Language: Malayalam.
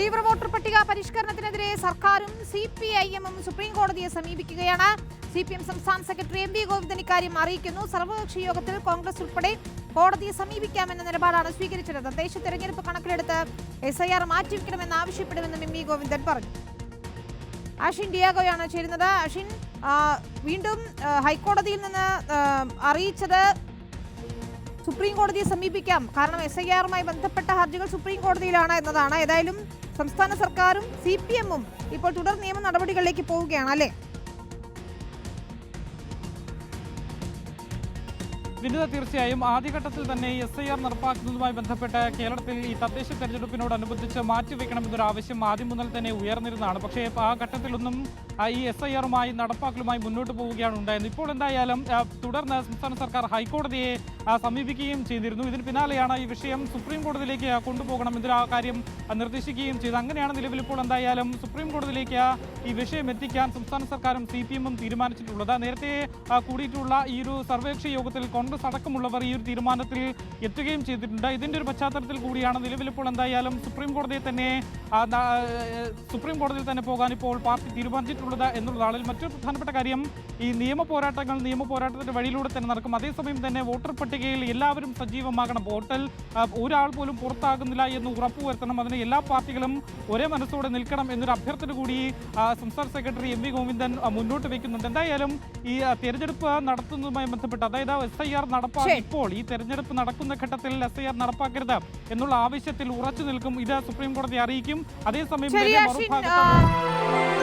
തീവ്ര വോട്ടർ പട്ടിക പരിഷ്കരണത്തിനെതിരെ സർക്കാരും സി പി ഐ എമ്മും സുപ്രീം കോടതിയെ സമീപിക്കുകയാണ്. സി പി എം സംസ്ഥാന സെക്രട്ടറി എം വി ഗോവിന്ദൻ ഇക്കാര്യം അറിയിക്കുന്നു. സർവകക്ഷി യോഗത്തിൽ കോൺഗ്രസ് ഉൾപ്പെടെ കോടതിയെ സമീപിക്കാമെന്ന നിലപാടാണ് സ്വീകരിച്ചത്. തദ്ദേശ തെരഞ്ഞെടുപ്പ് കണക്കിലെടുത്ത് എസ് ഐ ആർ മാറ്റിവെക്കണമെന്ന് ആവശ്യപ്പെടുമെന്നും എം വി ഗോവിന്ദൻ പറഞ്ഞു. അഷിൻ ഡിയാഗോയാണ് ചേരുന്നത്. അഷിൻ വീണ്ടും ഹൈക്കോടതിയിൽ നിന്ന് അറിയിച്ചത് സുപ്രീം കോടതിയെ സമീപിക്കാം. കാരണം എസ് ഐ ആറുമായി ബന്ധപ്പെട്ട ഹർജികൾ സുപ്രീം കോടതിയിലാണ് എന്നതാണ്. ഏതായാലും സംസ്ഥാന സർക്കാരും സി പി എമ്മും ഇപ്പോൾ തുടർ നിയമ നടപടികളിലേക്ക് പോവുകയാണ് അല്ലേ? വിനിത തീർച്ചയായും ആദ്യഘട്ടത്തിൽ തന്നെ എസ് ഐ ആർ നടപ്പാക്കുന്നതുമായി ബന്ധപ്പെട്ട് കേരളത്തിൽ ഈ തദ്ദേശ തെരഞ്ഞെടുപ്പിനോടനുബന്ധിച്ച് മാറ്റിവെക്കണമെന്നൊരു ആവശ്യം ആദ്യം മുതൽ തന്നെ ഉയർന്നിരുന്നതാണ്. പക്ഷേ ആ ഘട്ടത്തിലൊന്നും ഈ എസ് ഐ ആറുമായി നടപ്പാക്കലുമായി മുന്നോട്ട് പോവുകയാണ് ഉണ്ടായത് ഇപ്പോൾ എന്തായാലും തുടർന്ന് സംസ്ഥാന സർക്കാർ ഹൈക്കോടതിയെ സമീപിക്കുകയും ചെയ്തിരുന്നു. ഇതിന് പിന്നാലെയാണ് ഈ വിഷയം സുപ്രീം കോടതിയിലേക്ക് കൊണ്ടുപോകണം എന്നൊരു കാര്യം നിർദ്ദേശിക്കുകയും ചെയ്തു. അങ്ങനെയാണ് നിലവിൽ ഇപ്പോൾ എന്തായാലും സുപ്രീം കോടതിയിലേക്ക് ഈ വിഷയം എത്തിക്കാൻ സംസ്ഥാന സർക്കാരും സി പി എമ്മും തീരുമാനിച്ചിട്ടുള്ളത്. നേരത്തെ കൂടിയിട്ടുള്ള ഈ ഒരു സർവകക്ഷി യോഗത്തിൽ കോൺഗ്രസ് അടക്കമുള്ളവർ ഈ ഒരു തീരുമാനത്തിൽ എത്തുകയും ചെയ്തിട്ടുണ്ട്. ഇതിന്റെ ഒരു പശ്ചാത്തലത്തിൽ കൂടിയാണ് നിലവിലിപ്പോൾ എന്തായാലും സുപ്രീം കോടതിയെ തന്നെ സുപ്രീം കോടതിയിൽ തന്നെ പോകാൻ ഇപ്പോൾ പാർട്ടി തീരുമാനിച്ചിട്ടുള്ളത് എന്നുള്ളതാണ് മറ്റൊരു പ്രധാനപ്പെട്ട കാര്യം ഈ നിയമ പോരാട്ടങ്ങൾ നിയമ പോരാട്ടത്തിന്റെ വഴിയിലൂടെ തന്നെ നടക്കും. അതേസമയം തന്നെ വോട്ടർ പട്ടികയിൽ എല്ലാവരും സജീവമാകണം. വോട്ടിൽ ഒരാൾ പോലും പുറത്താകുന്നില്ല എന്ന് ഉറപ്പുവരുത്തണം. അതിന് എല്ലാ പാർട്ടികളും ഒരേ മനസ്സോടെ നിൽക്കണം എന്നൊരു അഭ്യർത്ഥന കൂടി സംസ്ഥാന സെക്രട്ടറി എം വി ഗോവിന്ദൻ മുന്നോട്ട് വെക്കുന്നുണ്ട്. എന്തായാലും ഈ തെരഞ്ഞെടുപ്പ് നടത്തുന്നതുമായി ബന്ധപ്പെട്ട് അതായത് എസ് ഐ ആർ നടപ്പാക്കി ഇപ്പോൾ ഈ തെരഞ്ഞെടുപ്പ് നടക്കുന്ന ഘട്ടത്തിൽ എസ് ഐ ആർ നടപ്പാക്കരുത് എന്നുള്ള ആവശ്യത്തിൽ ഉറച്ചു നിൽക്കും. ഇത് സുപ്രീം കോടതി അറിയിക്കും. അതേസമയം മറുഭാഗത്ത്